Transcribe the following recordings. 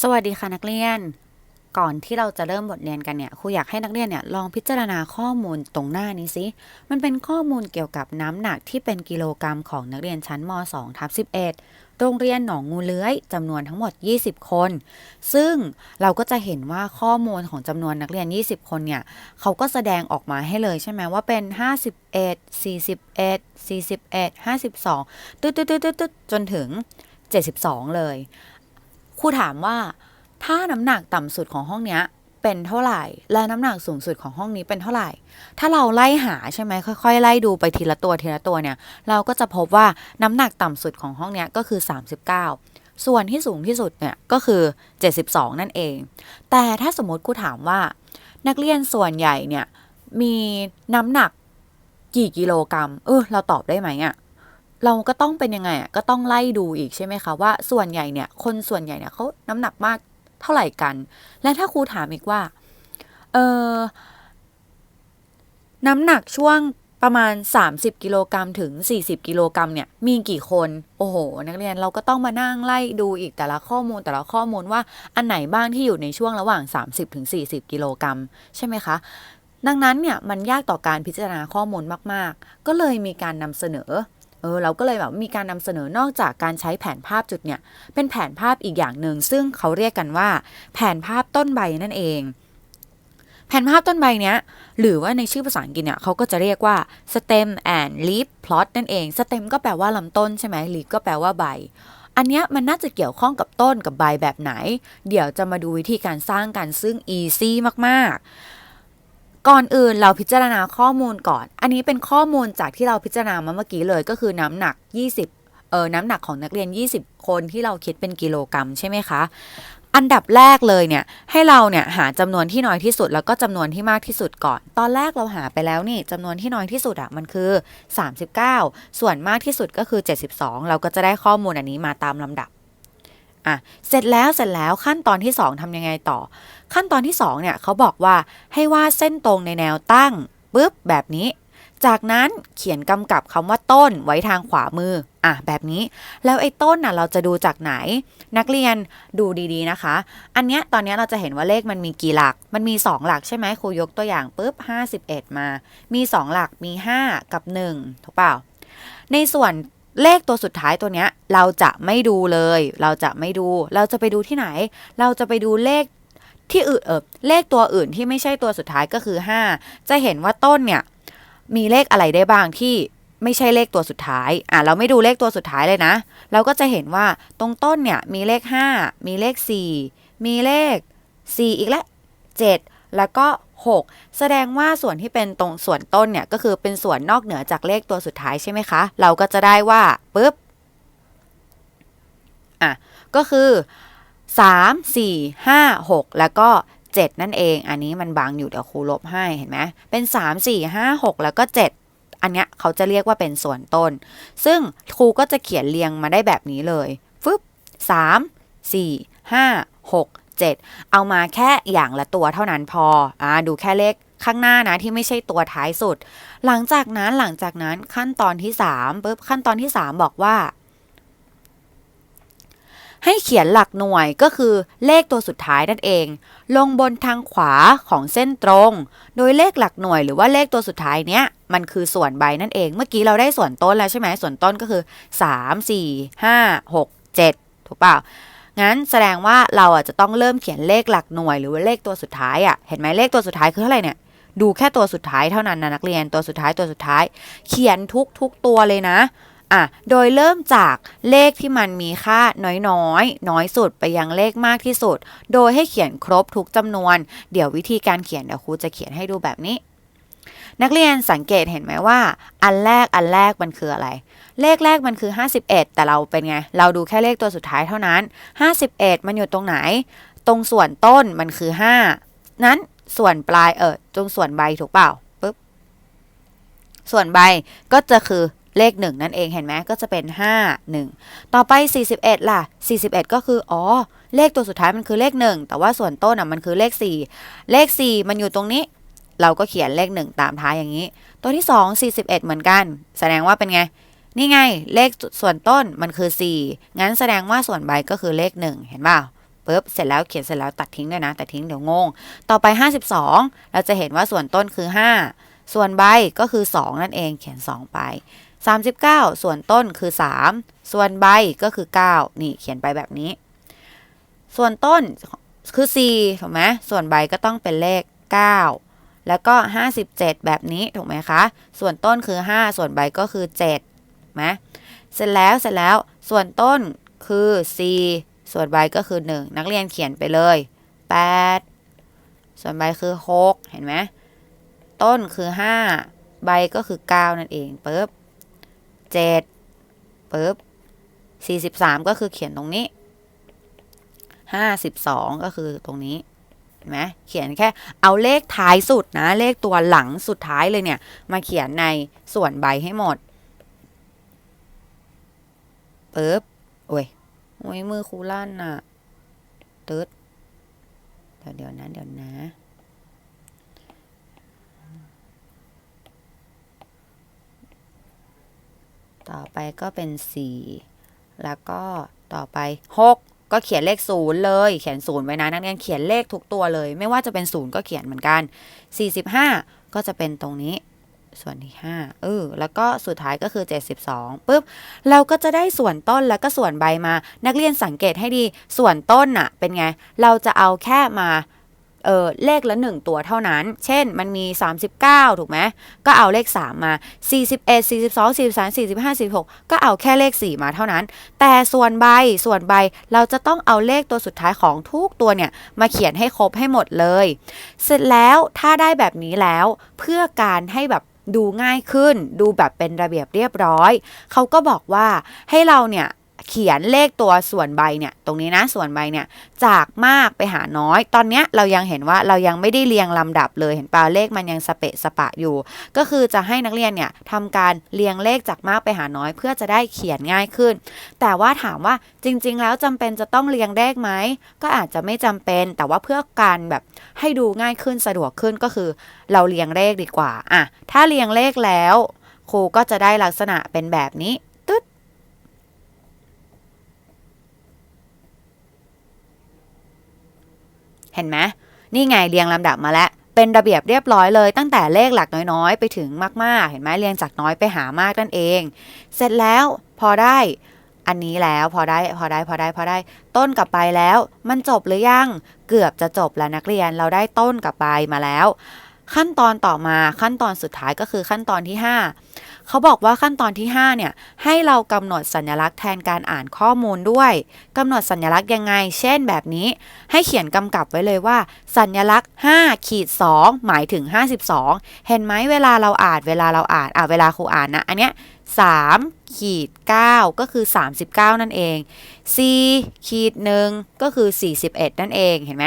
สวัสดีค่ะนักเรียน ก่อนที่เราจะเริ่มบทเรียนกันเนี่ยครูอยากให้นักเรียนเนี่ยลองพิจารณาข้อมูลตรงหน้านี้สิมันเป็นข้อมูลเกี่ยวกับน้ำหนักที่เป็นกิโลกรัมของนักเรียนชั้นม 2 ทับ11 โรงเรียนหนองงูเลื้อยจำนวนทั้งหมด 20 คน ซึ่งเราก็จะเห็นว่าข้อมูลของจำนวนนักเรียน 20 คนเนี่ยเขาก็แสดงออกมาให้เลยใช่ไหมว่าเป็น 51 41 41 52 ตึ๊ดตึ๊ดตึ๊ดตึ๊ดจนถึง 72 เลย ครูถามว่า ถ้าน้ำหนักต่ำสุดของห้องเนี้ยเป็นเท่าไหร่ และน้ำหนักสูงสุดของห้องนี้เป็นเท่าไหร่ ถ้าเราไล่หาใช่ไหมค่อยๆไล่ดูไปทีละตัวทีละตัวเนี่ย เราก็จะพบว่าน้ำหนักต่ำสุดของห้องเนี้ยก็คือ 39 ส่วนที่สูงที่สุดเนี่ยก็คือ 72 นั่นเอง แต่ถ้าสมมติครูถามว่า นักเรียนส่วนใหญ่เนี่ยมีน้ำหนักกี่กิโลกรัม เออเราตอบได้ไหมอะ เราก็ต้องเป็นยังไงอะก็ต้องไล่ดูอีกใช่ไหมคะว่าส่วนใหญ่เนี่ยคนส่วนใหญ่เนี่ยเขาน้ำหนักมากเท่าไหร่กัน และถ้าครูถามอีกว่าเออน้ำหนักช่วงประมาณ 30 กิโลกรัมถึง 40 กิโลกรัมเนี่ย มีกี่คน โอ้โห นักเรียนเราก็ต้องมานั่งไล่ดูอีกแต่ละข้อมูลแต่ละข้อมูลว่าอันไหนบ้างที่อยู่ในช่วงระหว่าง 30 ถึง 40 กิโลกรัมใช่ไหมคะ ดังนั้นเนี่ย มันยากต่อการพิจารณาข้อมูลมาก ๆ ก็เลยมีการนำเสนอ เออเราก็เลยแบบมีการนำเสนอนอกจากการใช้แผนภาพจุดเนี่ย เป็นแผนภาพอีกอย่างหนึ่งซึ่งเขาเรียกกันว่า แผนภาพต้นใบนั่นเอง แผนภาพต้นใบเนี้ย หรือว่าในชื่อภาษาอังกฤษเนี่ยเขาก็จะเรียกว่า stem and leaf plot นั่นเอง stem ก็แปลว่าลำต้นใช่ไหม leaf ก็แปลว่าใบอันเนี้ยมันน่าจะเกี่ยวข้องกับต้นกับใบแบบไหน เดี๋ยวจะมาดูวิธีการสร้างกันซึ่ง easy มาก ๆ ก่อนอื่นเราพิจารณาข้อมูลก่อน อันนี้เป็นข้อมูลจากที่เราพิจารณามาเมื่อกี้เลยก็คือน้ำหนัก 20เออน้ำหนักของนักเรียน 20 คนที่เราคิดเป็นกิโลกรัมใช่ไหมคะ อันดับแรกเลยเนี่ยให้เราเนี่ยหาจำนวนที่น้อยที่สุด แล้วก็จำนวนที่มากที่สุดก่อน ตอนแรกเราหาไปแล้วนี่จำนวนที่น้อยที่สุดอะมันคือ 39 ส่วนมากที่สุดก็คือ 72 เราก็จะได้ข้อมูลอันนี้มาตามลำดับ อะเสร็จแล้วเสร็จแล้วขั้นตอนที่ 2ทำยังไงต่อ ขั้นตอนที่ 2 เนี่ยเขาบอกว่าให้วาดเส้นตรงในแนวตั้งปุ๊บแบบนี้ จากนั้นเขียนกำกับคำว่าต้นไว้ทางขวามือ อะแบบนี้ แล้วไอ้ต้นน่ะเราจะดูจากไหน นักเรียนดูดีๆนะคะ อันเนี้ยตอนเนี้ยเราจะเห็นว่าเลขมันมีกี่หลัก มันมี 2 หลักใช่ไหมครูยกตัวอย่างปุ๊บ51 มา มี 2 หลักมี 5 กับ 1 ถูกเปล่า ในส่วน เลขตัวสุดท้ายตัวเนี้ย เราจะไม่ดูเลย เราจะไม่ดู เราจะไปดูที่ไหน เราจะไปดูเลขที่อื่นเออเลขตัวอื่นที่ไม่ใช่ตัวสุดท้ายก็คือ 5 จะเห็นว่าต้นเนี่ย มีเลขอะไรได้บ้างที่ไม่ใช่เลขตัวสุดท้าย อะเราไม่ดูเลขตัวสุดท้ายเลยนะ เราก็จะเห็นว่าตรงต้นเนี่ยมีเลข 5 มีเลข 4 มีเลข 4 อีกและ7 แล้วก็ 6 แสดงว่าส่วนที่เป็นตรงส่วนต้นเนี่ยก็คือเป็นส่วนนอกเหนือจากเลขตัวสุดท้ายใช่ไหมคะ เราก็จะได้ว่าปุ๊บอะก็คือ 3 4 5 6 แล้วก็ 7 นั่นเอง อันนี้มันบังอยู่เดี๋ยวครูลบให้เห็นไหมเป็น 3 4 5 6 แล้วก็ 7 อันเนี้ยเขาจะเรียกว่าเป็นส่วนต้น ซึ่งครูก็จะเขียนเรียงมาได้แบบนี้เลยฟึบ3 4 5 6 7 เอามาแค่อย่างละตัวเท่านั้นพออ่าดูแค่เลขข้างหน้านะที่ไม่ใช่ตัวท้ายสุด หลังจากนั้นหลังจากนั้นขั้นตอนที่3ปุ๊บขั้นตอนที่ 3 บอกว่า ให้เขียนหลักหน่วยก็คือเลขตัวสุดท้ายนั่นเอง ลงบนทางขวาของเส้นตรง โดยเลขหลักหน่วยหรือว่าเลขตัวสุดท้ายเนี้ยมันคือส่วนใบนั่นเอง เมื่อกี้เราได้ส่วนต้นแล้วใช่ไหมส่วนต้นก็คือ 3 4 5 6 7 ถูกเปล่า งั้นแสดงว่าเราอะจะต้องเริ่มเขียนเลขหลักหน่วย หรือว่าเลขตัวสุดท้ายอะเห็นไหมเลขตัวสุดท้ายคือเท่าไหร่เนี่ยดูแค่ตัวสุดท้ายเท่านั้นนะนักเรียนตัวสุดท้ายตัวสุดท้าย เขียนทุกทุกตัวเลยนะอะโดยเริ่มจากเลขที่มันมีค่าน้อยๆน้อยสุดไปยังเลขมากที่สุด โดยให้เขียนครบทุกจำนวน เดี๋ยววิธีการเขียนเดี๋ยวครูจะเขียนให้ดูแบบนี้ นักเรียนสังเกตเห็นไหมว่า อันแรกอันแรกมันคืออะไร เลขแรกมันคือ 51 แต่เราเป็นไง เราดูแค่เลขตัวสุดท้ายเท่านั้น 51 มันอยู่ตรงไหน ตรงส่วนต้นมันคือ 5 นั้นส่วนปลายเออตรงส่วนใบถูกเปล่าปึ๊บส่วนใบก็จะคือเลข 1 นั่นเองเห็นไหมก็จะเป็น 5 1 ต่อไป 41 ล่ะ 41 ก็คือ อ๋อ เลขตัวสุดท้ายมันคือเลข 1 แต่ว่าส่วนต้นอะมันคือเลข 4 เลข 4 มันอยู่ตรงนี้ เราก็เขียนเลข 1 ตามท้ายอย่างนี้ ตัวที่ 2 41 เหมือนกัน แสดงว่าเป็นไง นี่ไง เลขส่วนต้นมันคือ 4 งั้นแสดงว่าส่วนใบก็คือเลข 1 เห็นเปล่าปุ๊บเสร็จแล้วเขียนเสร็จแล้วตัดทิ้งด้วยนะ ตัดทิ้งเดี๋ยวงง ต่อไป 52 เราจะเห็นว่าส่วนต้นคือ 5 ส่วนใบก็คือ 2 นั่นเองเขียน 2 ไป 39 ส่วนต้นคือ 3 ส่วนใบก็คือ 9 นี่เขียนไปแบบนี้ ส่วนต้นคือ 4 ถูกไหมส่วนใบก็ต้องเป็นเลข 9 แล้วก็ 57 แบบนี้ถูกไหมคะ ส่วนต้นคือ 5 ส่วนใบก็คือ7ไหมเสร็จแล้วเสร็จแล้วส่วนต้นคือ 4 ส่วนใบก็คือ 1 นักเรียนเขียนไปเลย 8 ส่วนใบคือ 6 เห็นไหมต้นคือ 5 ใบก็คือ 9 นั่นเองปึ๊บ7ปึ๊บ43 ก็คือเขียนตรงนี้ 52 ก็คือตรงนี้ ห็นไหมเขียนแค่เอาเลขท้ายสุดนะ เลขตัวหลังสุดท้ายเลยเนี่ย มาเขียนในส่วนใบให้หมดปึ๊บโอ้ยโอ้ยมือครูลั่นน่ะตึ๊ดเดี๋ยวเดี๋ยวนะเดี๋ยวนะต่อไปก็เป็น 4 แล้วก็ต่อไป 6 ก็เขียนเลขศูนย์เลย เขียนศูนย์ไว้นะนักเรียนเขียนเลขทุกตัวเลย ไม่ว่าจะเป็นศูนย์ก็เขียนเหมือนกัน 45 ก็จะเป็นตรงนี้ ส่วนที่5เออแล้วก็สุดท้ายก็คือ 72ปุ๊บเราก็จะได้ส่วนต้นแล้วก็ส่วนใบมา นักเรียนสังเกตให้ดี ส่วนต้นน่ะ เป็นไง เราจะเอาแค่มา เออเลขละ 1 ตัวเท่านั้น เช่นมันมี 39 ถูกไหมก็เอาเลข 3 มา 41 42 43 45 46 ก็เอาแค่เลข 4 มาเท่านั้น แต่ส่วนใบส่วนใบเราจะต้องเอาเลขตัวสุดท้ายของทุกตัวเนี่ย มาเขียนให้ครบให้หมดเลย เสร็จแล้วถ้าได้แบบนี้แล้วเพื่อการให้แบบดูง่ายขึ้น ดูแบบเป็นระเบียบเรียบร้อย เขาก็บอกว่าให้เราเนี่ย เขียนเลขตัวส่วนใบเนี่ย ตรงนี้นะส่วนใบเนี่ย จากมากไปหาน้อย ตอนเนี้ยเรายังเห็นว่าเรายังไม่ได้เรียงลำดับเลยเห็นป่าเลขมันยังสเปะสปะอยู่ ก็คือจะให้นักเรียนเนี่ยทำการเรียงเลขจากมากไปหาน้อย เพื่อจะได้เขียนง่ายขึ้น แต่ว่าถามว่าจริง ๆ แล้วจำเป็นจะต้องเรียงเลขไหมก็อาจจะไม่จำเป็น แต่ว่าเพื่อการแบบให้ดูง่ายขึ้นสะดวกขึ้นก็คือ เราเรียงเลขดีกว่าอะถ้าเรียงเลขแล้วครูก็จะได้ลักษณะเป็นแบบนี้ ตึ๊ด เห็นไหมนี่ไงเรียงลำดับมาแล้วเป็นระเบียบเรียบร้อยเลยตั้งแต่เลขหลักน้อยๆ ไปถึงมากๆ เห็นไหมเรียงจากน้อยไปหามากนั่นเอง เสร็จแล้วพอได้อันนี้แล้วพอได้พอได้พอได้พอได้ต้นกับไปแล้ว มันจบหรือยัง เกือบจะจบแล้วนักเรียนเราได้ต้นกับไปมาแล้ว ขั้นตอนต่อมาขั้นตอนสุดท้ายก็คือขั้นตอนที่ 5 เขาบอกว่าขั้นตอนที่ 5 เนี่ย ให้เรากำหนดสัญลักษณ์แทนการอ่านข้อมูลด้วยกำหนดสัญลักษณ์ยังไง เช่นแบบนี้ ให้เขียนกำกับไว้เลยว่า สัญลักษณ์5ขีด2หมายถึง 52 เห็นไหมเวลาเราอ่านเวลาเราอ่านอ่าเวลาครูอ่านนะอันเนี้ย3ขีด9ก็คือ 39 นั่นเอง C ขีดหนึ่งก็คือ 41 นั่นเองเห็นไหม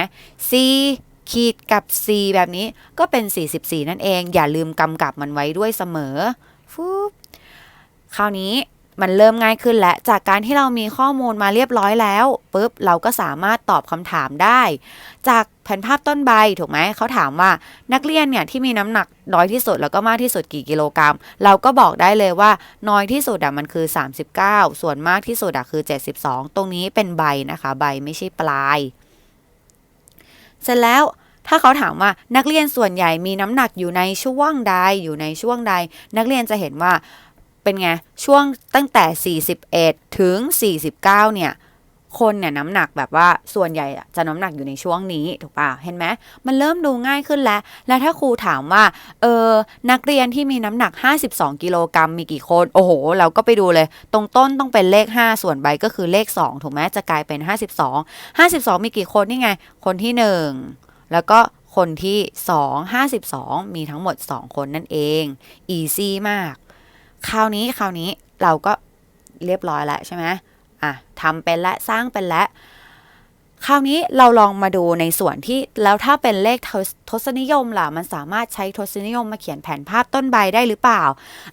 C ขีดกับ C แบบนี้ก็เป็น 44 นั่นเอง อย่าลืมกำกับมันไว้ด้วยเสมอ ฟุบคราวนี้มันเริ่มง่ายขึ้นแล้วจากการที่เรามีข้อมูลมาเรียบร้อยแล้วปุ๊บเราก็สามารถตอบคำถามได้ จากแผนภาพต้นใบถูกไหมเขาถามว่านักเรียนเนี่ยที่มีน้ำหนักน้อยที่สุดแล้วก็มากที่สุดกี่กิโลกรัม เราก็บอกได้เลยว่าน้อยที่สุดอะมันคือ 39 ส่วนมากที่สุดอะคือ 72 ตรงนี้เป็นใบนะคะ ใบไม่ใช่ปลาย เสร็จแล้ว ถ้าเขาถามว่านักเรียนส่วนใหญ่มีน้ำหนักอยู่ในช่วงใดอยู่ในช่วงใด นักเรียนจะเห็นว่าเป็นไงช่วงตั้งแต่ 41 ถึง 49 เนี่ยคนเนี่ยน้ำหนักแบบว่าส่วนใหญ่จะน้ำหนักอยู่ในช่วงนี้ถูกป่ะเห็นไหมมันเริ่มดูง่ายขึ้นแล้ว แล้วถ้าครูถามว่าเออนักเรียนที่มีน้ำหนัก 52 กิโลกรัมมีกี่คน โอ้โห เราก็ไปดูเลย ตรงต้นต้องเป็นเลข 5 ส่วนใบก็คือเลข 2 ถูกไหมจะกลายเป็น 52 52 มีกี่คนนี่ไง คนที่ 1 แล้วก็คนที่ 2 52 มีทั้งหมด 2 คนนั่นเอง easy มาก คราวนี้คราวนี้เราก็เรียบร้อยแล้วใช่ไหมอะทำเป็นและสร้างเป็นและ คราวนี้เราลองมาดูในส่วนที่แล้วถ้าเป็นเลขทศทศนิยมล่ะ มันสามารถใช้ทศนิยมมาเขียนแผนภาพต้นใบได้หรือเปล่า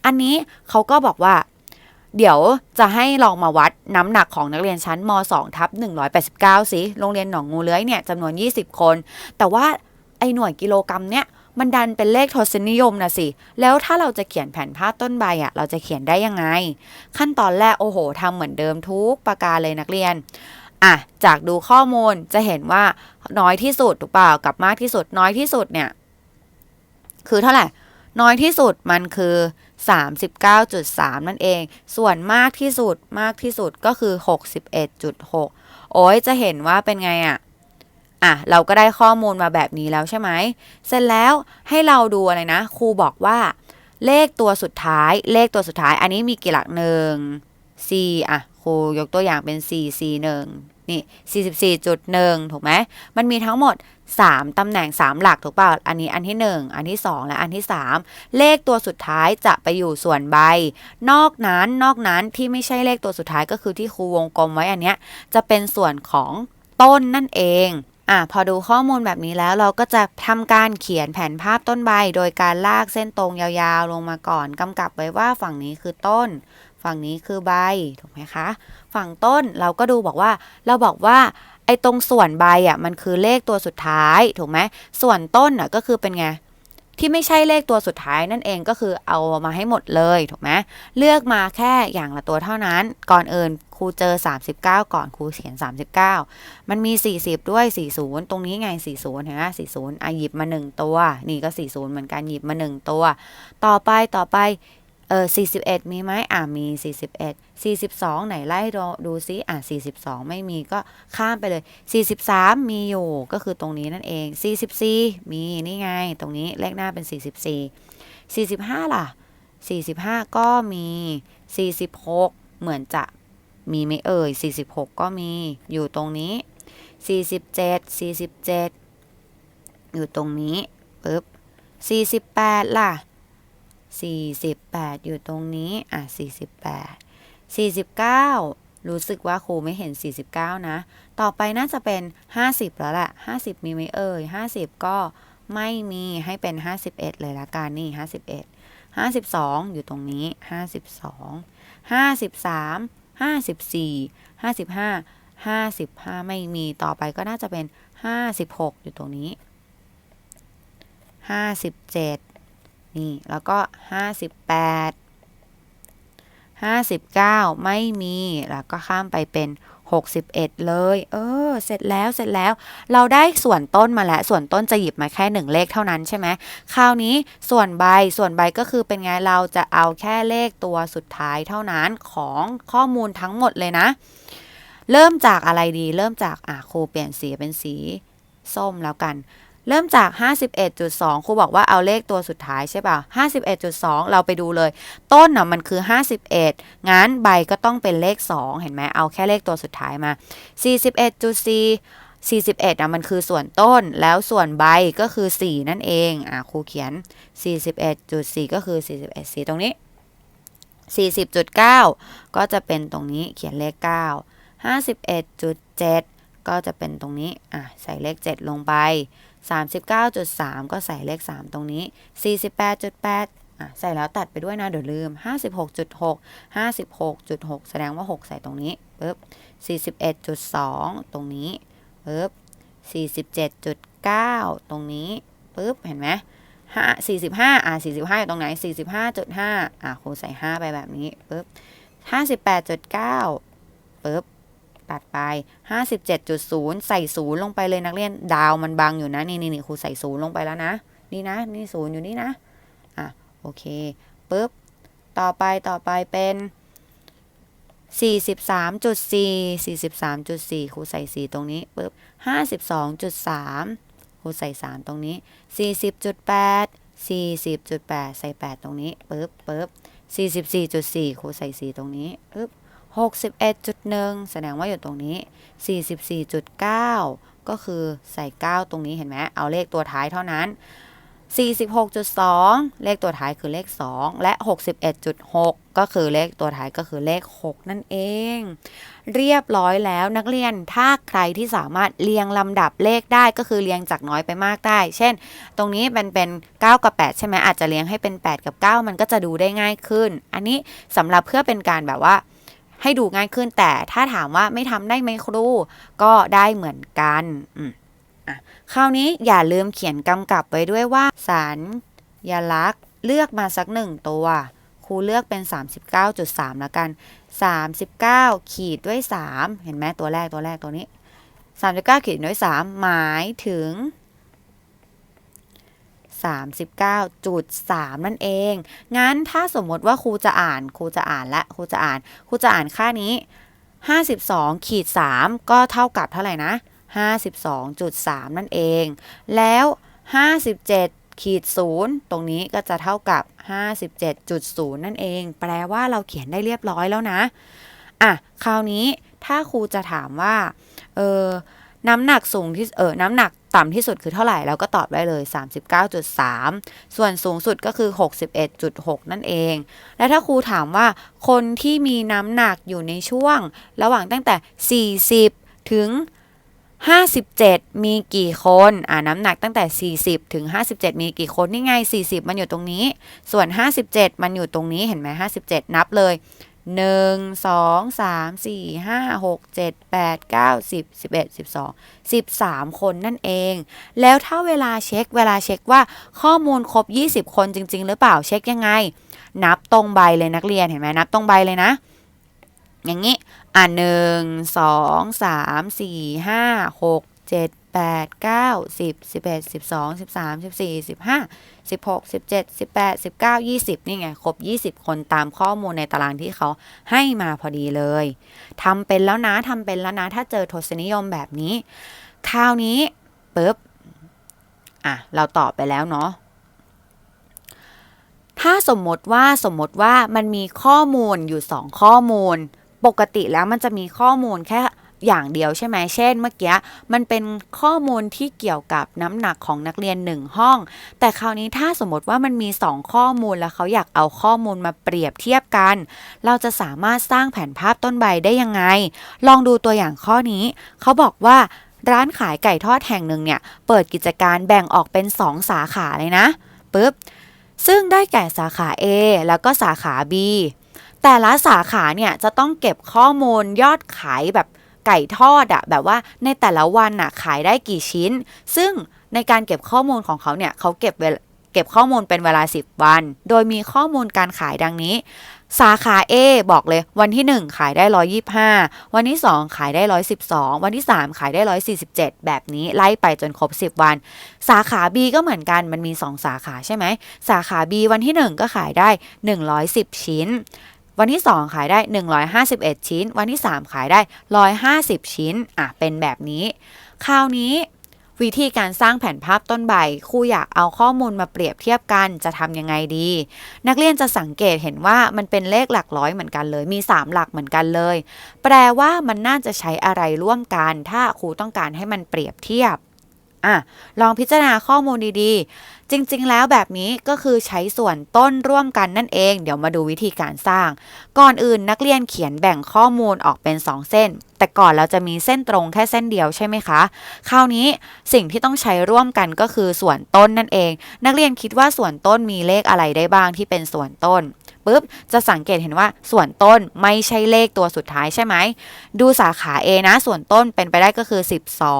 อันนี้เขาก็บอกว่า เดี๋ยวจะให้ลองมาวัดน้ำหนักของนักเรียนชั้นม2ทับ189สิโรงเรียนหนองงูเลื้อยเนี่ยจำนวน 20 คน แต่ว่าไอหน่วยกิโลกรัมเนี่ยมันดันเป็นเลขทศนิยมนะสิ แล้วถ้าเราจะเขียนแผนภาพต้นใบอะ่ะ เราจะเขียนได้ยังไง ขั้นตอนแรกโอ้โหทำเหมือนเดิมทุกประการเลยนักเรียน อะ จากดูข้อมูลจะเห็นว่าน้อยที่สุดถูกเปล่ากับมากที่สุดน้อยที่สุดเนี่ย คือเท่าไหร่ น้อยที่สุดมันคือ 39.3 นั่นเอง ส่วนมากที่สุดมากที่สุดก็คือ 61.6 โอ้ยจะเห็นว่าเป็นไงอะอะ เราก็ได้ข้อมูลมาแบบนี้แล้วใช่ไหม เสร็จแล้วให้เราดูอะไรนะ ครูบอกว่า เลขตัวสุดท้าย เลขตัวสุดท้าย อันนี้มีกี่หลักหนึ่ง C อะ ครูยกตัวอย่างเป็น C C 1 นี่ 44.1 ถูกไหม มันมีทั้งหมด 3 ตำแหน่ง 3 หลักถูกเปล่า อันนี้อันที่ 1 อันที่ 2 และอันที่ 3 เลขตัวสุดท้ายจะไปอยู่ส่วนใบ นอกนั้นนอกนั้นที่ไม่ใช่เลขตัวสุดท้ายก็คือที่ครูวงกลมไว้อันเนี้ยจะเป็นส่วนของต้นนั่นเองอะพอดูข้อมูลแบบนี้แล้วเราก็จะทำการเขียนแผนภาพต้นใบ โดยการลากเส้นตรงยาวๆ ลงมาก่อนกำกับไว้ว่าฝั่งนี้คือต้น ฝั่งนี้คือใบถูกไหมคะ ฝั่งต้นเราก็ดูบอกว่า เราบอกว่าไอ้ตรงส่วนใบอะมันคือเลขตัวสุดท้ายถูกไหมส่วนต้นอะก็คือเป็นไงที่ไม่ใช่เลขตัวสุดท้ายนั่นเองก็คือเอามาให้หมดเลยถูกไหมเลือกมาแค่อย่างละตัวเท่านั้น ก่อนอื่นครูเจอ 39 ก่อนครูเขียน 39 มันมี 40 ด้วย 40 ตรงนี้ไง 40เห็นไหม40อะหยิบมา 1 ตัว นี่ก็ 40 เหมือนกันหยิบมา 1 ตัว ต่อไปต่อไป เออ41 มีไหมอะมี 41 42 ไหนไล่ดูดูซิอะ42 ไม่มีก็ข้ามไปเลย 43 มีอยู่ก็คือตรงนี้นั่นเอง 44 มีนี่ไง ตรงนี้เลขหน้าเป็น 44 45 ล่ะ 45 ก็มี 46 เหมือนจะมีไหม่เอ่ย 46 ก็มีอยู่ตรงนี้ 47 47 อยู่ตรงนี้ปึ๊บ48 ล่ะ 48 อยู่ตรงนี้ อะ 48 49 รู้สึกว่าครูไม่เห็น 49 นะ ต่อไปน่าจะเป็น 50 แล้วแหละ50 มีไหมเอ่ย 50 ก็ไม่มีให้เป็น 51 เลยละกันนี่ 51 52 อยู่ตรงนี้ 52 53 54 55 55 ไม่มีต่อไปก็น่าจะเป็น 56 อยู่ตรงนี้ 57 นี่ แล้วก็ 58 59 ไม่มี แล้วก็ข้ามไปเป็น 61 เลย เออ เสร็จแล้ว เสร็จแล้ว เราได้ส่วนต้นมาแล้ว ส่วนต้นจะหยิบมาแค่หนึ่งเลขเท่านั้นใช่ไหม คราวนี้ส่วนใบ ส่วนใบก็คือเป็นไง เราจะเอาแค่เลขตัวสุดท้ายเท่านั้นของข้อมูลทั้งหมดเลยนะ เริ่มจากอะไรดี เริ่มจาก อะครูเปลี่ยนสีเป็นสีส้มแล้วกัน เริ่มจาก 51.2 ครูบอกว่าเอาเลขตัวสุดท้ายใช่ป่ะ51.2 เราไปดูเลย ต้นน่ะมันคือ 51 งั้นใบก็ต้องเป็นเลข 2 เห็นไหมเอาแค่เลขตัวสุดท้ายมา 41.4 41อะมันคือส่วนต้นแล้วส่วนใบก็คือ 4 นั่นเองอะครูเขียน 41.4 ก็คือ 41 4 ตรงนี้ 40.9 ก็จะเป็นตรงนี้เขียนเลข 9 51.7 ก็จะเป็นตรงนี้อะใส่เลข 7 ลงไป 39.3 ก็ใส่เลข 3 ตรงนี้ 48.8ใส่แล้วตัดไปด้วยนะเดี๋ยวลืม 56.6 56.6 แสดงว่า 6 ใส่ตรงนี้ปึ๊บ41.2 ตรงนี้ปึ๊บ47.9 ตรงนี้ปึ๊บเห็นไหมห้าสี่สิบห้าอะสี่สิบห้าอยู่ตรงไหนสี่สิบห้าจุดห้าอะครูใส่ห้าไปแบบนี้ปึ๊บห้าสิบแปดจุดเก้าปึ๊บ ตัดไป 57.0 ใส่ศูนย์ลงไปเลยนักเรียนดาวมันบังอยู่นะ นี่นี่นี่ครูใส่ศูนย์ลงไปแล้วนะ นี่นะ นี่ศูนย์อยู่นี่นะ อะ โอเคปึ๊บ ต่อไปต่อไปเป็น 43.4 43.4ครูใส่ 4 ตรงนี้ปึ๊บ 52.3ครูใส่ 3 ตรงนี้ 40.8 40.8 ใส่ 8 ตรงนี้ปึ๊บปึ๊บ44.4ครูใส่ 4 ตรงนี้ปึ๊บ 61.1 แสดงว่าอยู่ตรงนี้ 44.9 ก็คือใส่ 9 ตรงนี้เห็นไหมเอาเลขตัวท้ายเท่านั้น 46.2 เลขตัวท้ายคือเลข 2 และ 61.6 ก็คือเลขตัวท้ายก็คือเลข 6 นั่นเอง เรียบร้อยแล้วนักเรียนถ้าใครที่สามารถเรียงลำดับเลขได้ก็คือเรียงจากน้อยไปมากได้ เช่น ตรงนี้เป็นเป็น 9 กับ 8 ใช่ไหมอาจจะเรียงให้เป็น 8 กับ 9 มันก็จะดูได้ง่ายขึ้น อันนี้สำหรับเพื่อเป็นการแบบว่า ให้ดูง่ายขึ้นแต่ถ้าถามว่าไม่ทำได้ไหมครู ก็ได้เหมือนกันอืมอะคราวนี้อย่าลืมเขียนกำกับไว้ด้วยว่าสัญลักษณ์เลือกมาสักหนึ่งตัวครูเลือกเป็น 39.3 แล้วกัน 39 ขีดด้วย 3 เห็นไหมตัวแรกตัวแรกตัวนี้ 39 ขีดด้วย 3 หมายถึง 39.3 นั่นเอง งั้นถ้าสมมติว่าครูจะอ่าน ครูจะอ่านและครูจะอ่าน ครูจะอ่านค่านี้ 52ขีด3ก็เท่ากับเท่าไหร่นะ 52.3 นั่นเอง แล้ว 57ขีด0ตรงนี้ก็จะเท่ากับ 57.0 นั่นเอง แปลว่าเราเขียนได้เรียบร้อยแล้วนะ อะ คราวนี้ถ้าครูจะถามว่า เออน้ำหนักสูงที่ เออน้ำหนัก ต่ำที่สุดคือเท่าไหร่เราก็ตอบได้เลย 39.3 ส่วนสูงสุดก็คือ 61.6 นั่นเอง และถ้าครูถามว่าคนที่มีน้ำหนักอยู่ในช่วง ระหว่างตั้งแต่ 40 ถึง 57 มีกี่คน อ่าน้ำหนักตั้งแต่ 40 ถึง 57 มีกี่คนนี่ไง 40 มันอยู่ตรงนี้ ส่วน 57 มันอยู่ตรงนี้เห็นไหม57 นับเลย 1 2 3 4 5 6 7 8 9 10 11 12 13คนนั่นเอง แล้วถ้าเวลาเช็คเวลาเช็คว่าข้อมูลครบ20คนจริง ๆ หรือเปล่าเช็คยังไง นับตรงใบเลยนักเรียนเห็นไหมนับตรงใบเลยนะ อย่างนี้ อะหนึ่งสองสามสี่ห้าหกเจ็ด แปดเก้าสิบสิบเอ็ดสิบสองสิบสามสิบสี่สิบห้าสิบหกสิบเจ็ดสิบแปดสิบเก้ายี่สิบนี่ไง ครบยี่สิบคนตามข้อมูลในตารางที่เขาให้มาพอดีเลยทำเป็นแล้วนะทำเป็นแล้วนะ ถ้าเจอทศนิยมแบบนี้ คราวนี้ปุ๊บ อะ เราตอบไปแล้วเนาะถ้าสมมติว่าสมมติว่ามันมีข้อมูลอยู่ 2 ข้อมูล ปกติแล้วมันจะมีข้อมูลแค่ อย่างเดียวใช่ไหมเช่นเมื่อกี้มันเป็นข้อมูลที่เกี่ยวกับน้ำหนักของนักเรียน 1 ห้อง แต่คราวนี้ถ้าสมมติว่ามันมี 2 ข้อมูลแล้วเขาอยากเอาข้อมูลมาเปรียบเทียบกัน เราจะสามารถสร้างแผนภาพต้นใบได้ยังไง ลองดูตัวอย่างข้อนี้เขาบอกว่าร้านขายไก่ทอดแห่งหนึ่งเนี่ย เปิดกิจการแบ่งออกเป็น 2 สาขาเลยนะปึ๊บ ซึ่งได้แก่สาขา A แล้วก็สาขา B แต่ละสาขาเนี่ยจะต้องเก็บข้อมูลยอดขายแบบ ไก่ทอดอะแบบว่าในแต่ละวันอะขายได้กี่ชิ้น ซึ่งในการเก็บข้อมูลของเขาเนี่ยเขาเก็บเวลเก็บข้อมูลเป็นเวลา 10 วัน โดยมีข้อมูลการขายดังนี้ สาขา A บอกเลย วันที่ 1 ขายได้ 125 วันที่ 2 ขายได้ 112 วันที่ 3 ขายได้ 147 แบบนี้ไล่ไปจนครบ 10 วัน สาขา B ก็เหมือนกันมันมี 2 สาขาใช่ไหม สาขา B วันที่ 1 ก็ขายได้ 110 ชิ้น วันที่ 2 ขายได้ 151 ชิ้น วันที่ 3 ขายได้ 150 ชิ้น อะ เป็นแบบนี้ คราวนี้ วิธีการสร้างแผนภาพต้นใบครูอยากเอาข้อมูลมาเปรียบเทียบกันจะทำยังไงดี นักเรียนจะสังเกตเห็นว่ามันเป็นเลขหลักร้อยเหมือนกันเลย มี 3 หลักเหมือนกันเลย แปลว่ามันน่าจะใช้อะไรร่วมกัน ถ้าครูต้องการให้มันเปรียบเทียบอะลองพิจารณาข้อมูลดีๆจริงๆ แล้วแบบนี้ก็คือใช้ส่วนต้นร่วมกันนั่นเอง เดี๋ยวมาดูวิธีการสร้าง ก่อนอื่นนักเรียนเขียนแบ่งข้อมูลออกเป็น 2 เส้น แต่ก่อนเราจะมีเส้นตรงแค่เส้นเดียวใช่ไหมคะ คราวนี้สิ่งที่ต้องใช้ร่วมกันก็คือส่วนต้นนั่นเอง นักเรียนคิดว่าส่วนต้นมีเลขอะไรได้บ้างที่เป็นส่วนต้นปุ๊บจะสังเกตเห็นว่าส่วนต้นไม่ใช่เลขตัวสุดท้ายใช่ไหม ดูสาขา A นะ ส่วนต้นเป็นไปได้ก็คือ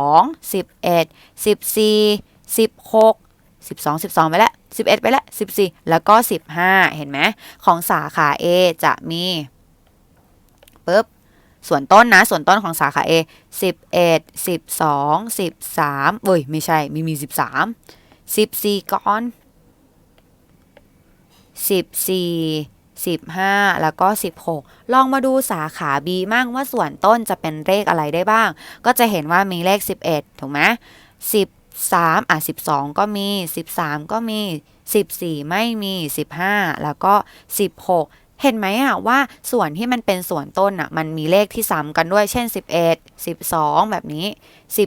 12 11 14 16 12 12 ไปแล้ว 11 ไปแล้ว 14 แล้วก็ 15 เห็นไหมของสาขา A จะมีปุ๊บส่วนต้นนะ ส่วนต้นของสาขา A 11 12 13เอ้ย ไม่ใช่ มีมี 13 14 ก่อน 14 15 แล้วก็ 16 ลองมาดูสาขา B มั่งว่าส่วนต้นจะเป็นเลขอะไรได้บ้าง ก็จะเห็นว่ามีเลข 11 ถูกไหม 13อะ12 ก็มี 13 ก็มี 14 ไม่มี 15 แล้วก็ 16เห็นไหมอะว่าส่วนที่มันเป็นส่วนต้นอะมันมีเลขที่ซ้ำกันด้วยเช่น 11 12 แบบนี้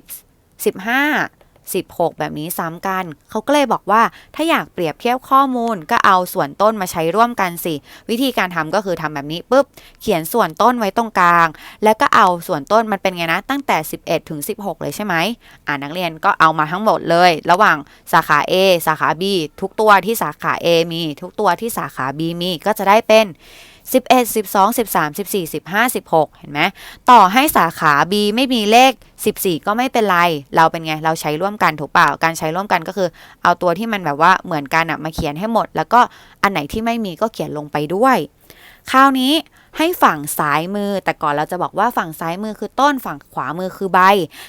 10 15 16 แบบนี้ซ้ำกัน เขาก็เลยบอกว่าถ้าอยากเปรียบเทียบข้อมูลก็เอาส่วนต้นมาใช้ร่วมกันสิ วิธีการทำก็คือทำแบบนี้ปุ๊บ เขียนส่วนต้นไว้ตรงกลาง แล้วก็เอาส่วนต้นมันเป็นไงนะ ตั้งแต่ 11 ถึง 16 เลยใช่ไหมอ่านักเรียนก็เอามาทั้งหมดเลย ระหว่างสาขา A สาขา B ทุกตัวที่สาขา A มี ทุกตัวที่สาขา B มีก็จะได้เป็น 11 12 13 14 15 16 เห็นไหมต่อให้สาขา B ไม่มีเลข 14 ก็ไม่เป็นไร เราเป็นไง เราใช้ร่วมกันถูกเปล่า การใช้ร่วมกันก็คือ เอาตัวที่มันแบบว่าเหมือนกันอะมาเขียนให้หมด แล้วก็อันไหนที่ไม่มีก็เขียนลงไปด้วย คราวนี้ให้ฝั่งซ้ายมือ แต่ก่อนเราจะบอกว่าฝั่งซ้ายมือคือต้นฝั่งขวามือคือใบ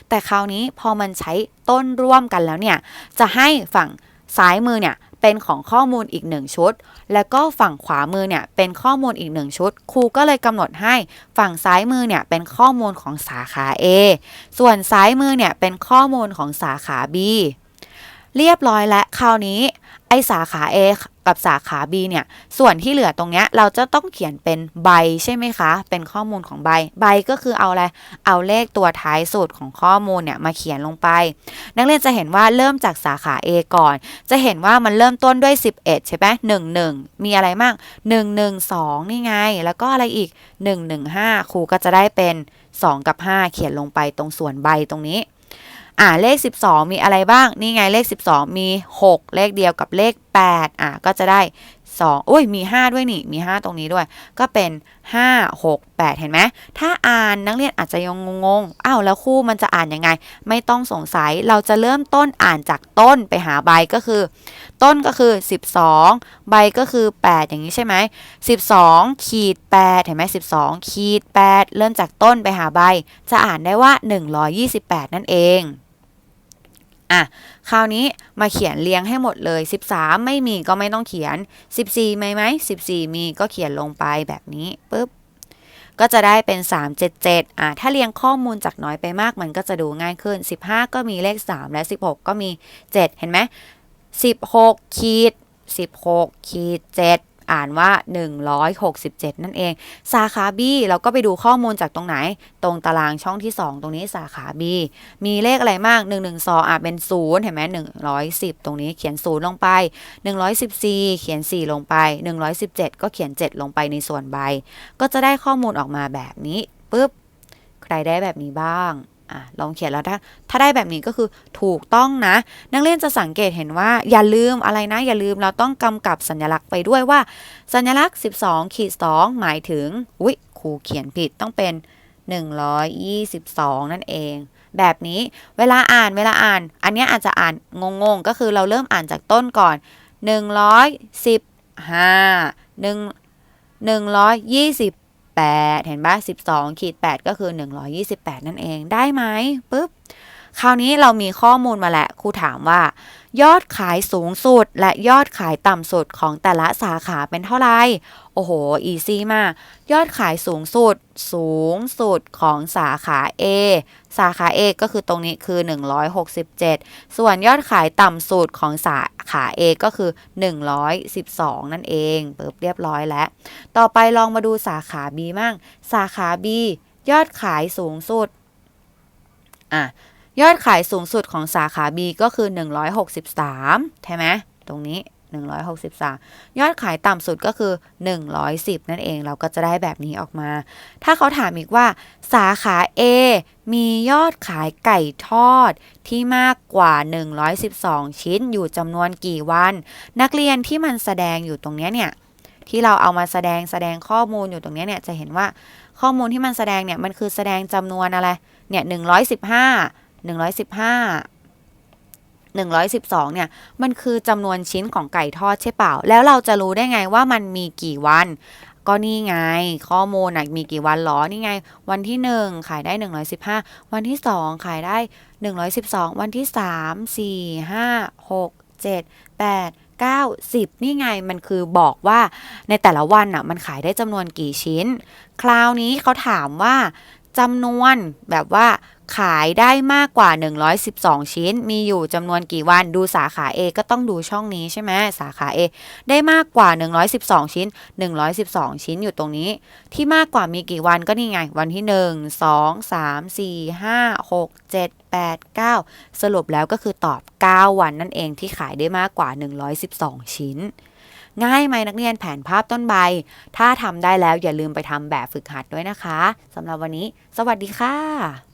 แต่คราวนี้พอมันใช้ต้นร่วมกันแล้วเนี่ย จะให้ฝั่งซ้ายมือเนี่ย เป็นของข้อมูลอีกหนึ่งชุด แล้วก็ฝั่งขวามือเนี่ยเป็นข้อมูลอีกหนึ่งชุด ครูก็เลยกำหนดให้ฝั่งซ้ายมือเนี่ยเป็นข้อมูลของสาขา A ส่วนซ้ายมือเนี่ยเป็นข้อมูลของสาขา B เรียบร้อยและคราวนี้ไอสาขา A กับสาขา B เนี่ย ส่วนที่เหลือตรงเนี้ยเราจะต้องเขียนเป็นใบใช่ไหมคะ เป็นข้อมูลของใบ ใบก็คือเอาอะไร เอาเลขตัวท้ายสุดของข้อมูลเนี่ยมาเขียนลงไป นักเรียนจะเห็นว่าเริ่มจากสาขา A ก่อน จะเห็นว่ามันเริ่มต้นด้วย 11 ใช่ไหม1 1มีอะไรบ้าง1 1 2นี่ไง แล้วก็อะไรอีก1 1 5ครูก็จะได้เป็น 2 กับ 5 เขียนลงไปตรงส่วนใบตรงนี้ อ่าเลข 12 มีอะไรบ้าง นี่ไงเลข 12 มี 6 เลขเดียวกับเลข 8 อ่าก็จะได้ 2 อุ้ยมี 5 ด้วยนี่ มี 5 ตรงนี้ด้วย ก็เป็น 5 6 8 เห็นไหม ถ้าอ่านนักเรียนอาจจะยังงงๆอ้าวแล้วคู่มันจะอ่านยังไง ไม่ต้องสงสัย เราจะเริ่มต้นอ่านจากต้นไปหาใบก็คือ ต้นก็คือ 12 ใบก็คือ 8 อย่างนี้ใช่ไหม 12 ขีด 8 เห็นไหม12 ขีด 8 เริ่มจากต้นไปหาใบ จะอ่านได้ว่า 128 นั่นเอง อะคราวนี้มาเขียนเรียงให้หมดเลย 13 ไม่มีก็ไม่ต้องเขียน 14มีไหม14 มีก็เขียนลงไปแบบนี้ปุ๊บก็จะได้เป็น 377 อะถ้าเรียงข้อมูลจากน้อยไปมากมันก็จะดูง่ายขึ้น 15 ก็มีเลข 3 และ 16 ก็มี 7 เห็นไหม 16 ขีด 16 ขีด 7 อ่านว่า 167 นั่นเอง สาขา B เราก็ไปดูข้อมูลจากตรงไหน ตรงตารางช่องที่ 2 ตรงนี้สาขา B มีเลขอะไรมาก112อะเป็น 0 เห็นไหม110 ตรงนี้เขียน 0 ลงไป 114 เขียน 4 ลงไป 117 ก็เขียน 7 ลงไปในส่วนใบ ก็จะได้ข้อมูลออกมาแบบนี้ปุ๊บ ใครได้แบบนี้บ้าง อะลองเขียนแล้วถ้าถ้าได้แบบนี้ก็คือถูกต้องนะ นักเรียนจะสังเกตเห็นว่าอย่าลืมอะไรนะ อย่าลืมเราต้องกำกับสัญลักษณ์ไปด้วยว่า สัญลักษณ์ 12ขีด2หมายถึงอุ๊ยครูเขียนผิดต้องเป็น 122 นั่นเอง แบบนี้เวลาอ่านเวลาอ่าน อันนี้อาจจะอ่านงงๆ ก็คือเราเริ่มอ่านจากต้นก่อน 115 1 8 เห็นปะ12ขีด8ก็คือ 128 นั่นเองได้ไหมปุ๊บ คราวนี้เรามีข้อมูลมาแล้วครูถามว่า ยอดขายสูงสุดและยอดขายต่ำสุดของแต่ละสาขาเป็นเท่าไหร่ โอ้โห อีซี่มาก ยอดขายสูงสุด สูงสุดของสาขา A สาขา A ก็คือตรงนี้คือ 167 ส่วนยอดขายต่ำสุดของสาขา A ก็คือ 112 นั่นเองเปิบเรียบร้อยแล้ว ต่อไปลองมาดูสาขา B มั่ง สาขา B ยอดขายสูงสุด อะ ยอดขายสูงสุดของสาขา B ก็คือ 163 ใช่ไหมตรงนี้ 163 ยอดขายต่ำสุดก็คือ 110 นั่นเองเราก็จะได้แบบนี้ออกมา ถ้าเขาถามอีกว่า สาขา A มียอดขายไก่ทอดที่มากกว่า 112 ชิ้นอยู่จำนวนกี่วัน นักเรียนที่มันแสดงอยู่ตรงเนี้ยเนี่ยที่เราเอามาแสดงแสดงข้อมูลอยู่ตรงเนี้ยเนี่ยจะเห็นว่าข้อมูลที่มันแสดงเนี่ยมันคือแสดงจำนวนอะไรเนี่ย115 115 112 เนี่ย มันคือจำนวนชิ้นของไก่ทอดใช่เปล่า แล้วเราจะรู้ได้ไงว่ามันมีกี่วัน ก็นี่ไง ข้อมูลนะมีกี่วันหรอ นี่ไง วันที่ 1 ขายได้ 115 วันที่ 2 ขายได้ 112 วันที่ 3 4 5 6 7 8 9 10 นี่ไงมันคือบอกว่าในแต่ละวันอะ มันขายได้จำนวนกี่ชิ้น คราวนี้เขาถามว่าจำนวนแบบว่า ขายได้มากกว่า 112 ชิ้น มีอยู่จำนวนกี่วันดูสาขา A ก็ต้องดูช่องนี้ใช่ไหมสาขา A ได้มากกว่า 112 ชิ้น 112 ชิ้นอยู่ตรงนี้ ที่มากกว่ามีกี่วันก็นี่ไง วันที่ 1 2 3 4 5 6 7 8 9 สรุปแล้วก็คือตอบ 9 วันนั่นเองที่ขายได้มากกว่า 112 ชิ้นง่ายไหมนักเรียนแผนภาพต้นใบ ถ้าทำได้แล้วอย่าลืมไปทำแบบฝึกหัดด้วยนะคะสำหรับวันนี้ สวัสดีค่ะ